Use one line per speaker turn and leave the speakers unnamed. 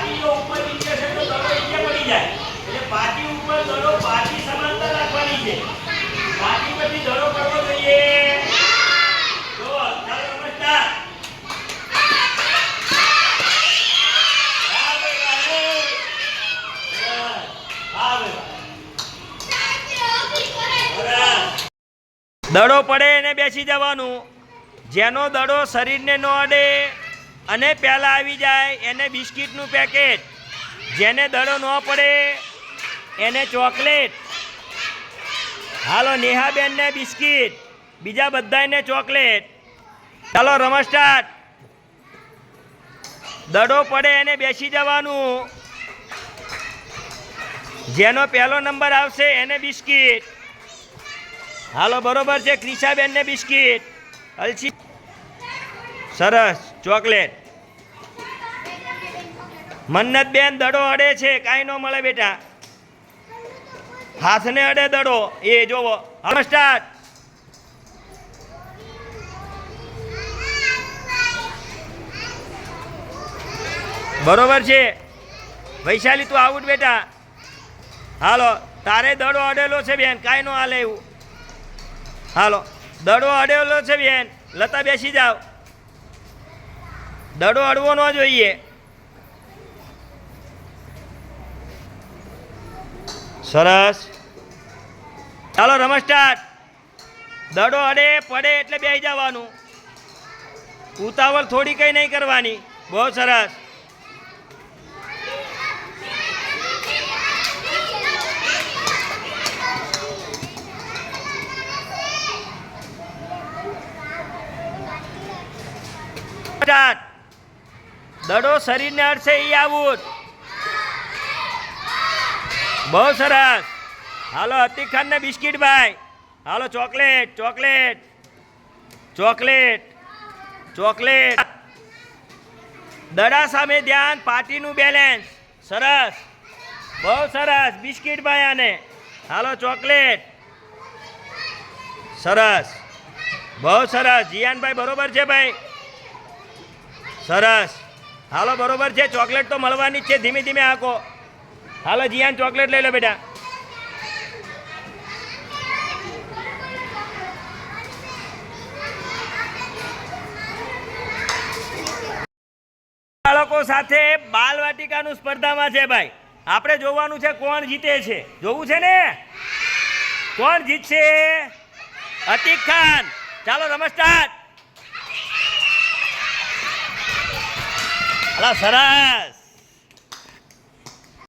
પાટી જો ઉપર નીચે છે તો દડો નીચે પડી જાય. એટલે પાટી ઉપર દડો પાટી સમાંતર રાખવાની છે. પાટી પછી દડો કરવો જોઈએ. દડો પડે એને બેસી જવાનું. જેનો દડો શરીરને ન અડે અને પહેલાં આવી જાય એને બિસ્કિટનું પેકેટ, જેને દડો ન પડે એને ચોકલેટ. હાલો, નેહાબેનને બિસ્કિટ, બીજા બધાને ચોકલેટ. ચાલો રમત દડો પડે એને બેસી જવાનું. જેનો પહેલો નંબર આવશે એને બિસ્કિટ. હાલો, બરોબર છે, ક્રિશાબેનને બિસ્કિટ. અલસી. સરસ. ચોકલેટ. મન્નત બેન દડો અડે છે, કાંઈ ન મળે બેટા. હાથને અડે દડો. એ જોવો. હવે સ્ટાર્ટ. બરોબર છે. વૈશાલી, તું આવું બેટા. હાલો, તારે દડો અડેલો છે બેન, કાંઈ નો હાલે એવું. હાલો, દડો અડેલો છે બેન. લતા, બેસી જાઓ દડો અડવો ન જોઈએ. સરસ. ચાલો, રમત દડો અડે, પડે એટલે બેસી જવાનું. ઉતાવળ થોડી કઈ નહીં કરવાની. બહુ સરસ. સ્ટાર્ટ દડો શરીરને અડશે એ આવું બહુ સરસ. હાલો અતિક ખાનને બિસ્કિટ ભાઈ. હાલો ચોકલેટ ચોકલેટ ચોકલેટ ચોકલેટ. દડા સામે ધ્યાન, પાર્ટીનું બેલેન્સ. સરસ. બહુ સરસ. બિસ્કિટ ભાઈ આને. હાલો ચોકલેટ. સરસ. બહુ સરસ. જીયાનભાઈ બરોબર છે ભાઈ. સરસ. હાલો, બરોબર છે. ચોકલેટ તો મળવાની જ છે. ધીમે ધીમે આખો હાલો, જીયાન, ચોકલેટ લઈ લો, બેટા. બાળકો સાથે બાલવાટિકાનું સ્પર્ધામાં છે ભાઈ. આપણે જોવાનું છે કોણ જીતે છે. જોવું છે ને? કોણ જીતશે? અતિક ખાન. ચાલો રમત સ્ટાર્ટ અલા સરસ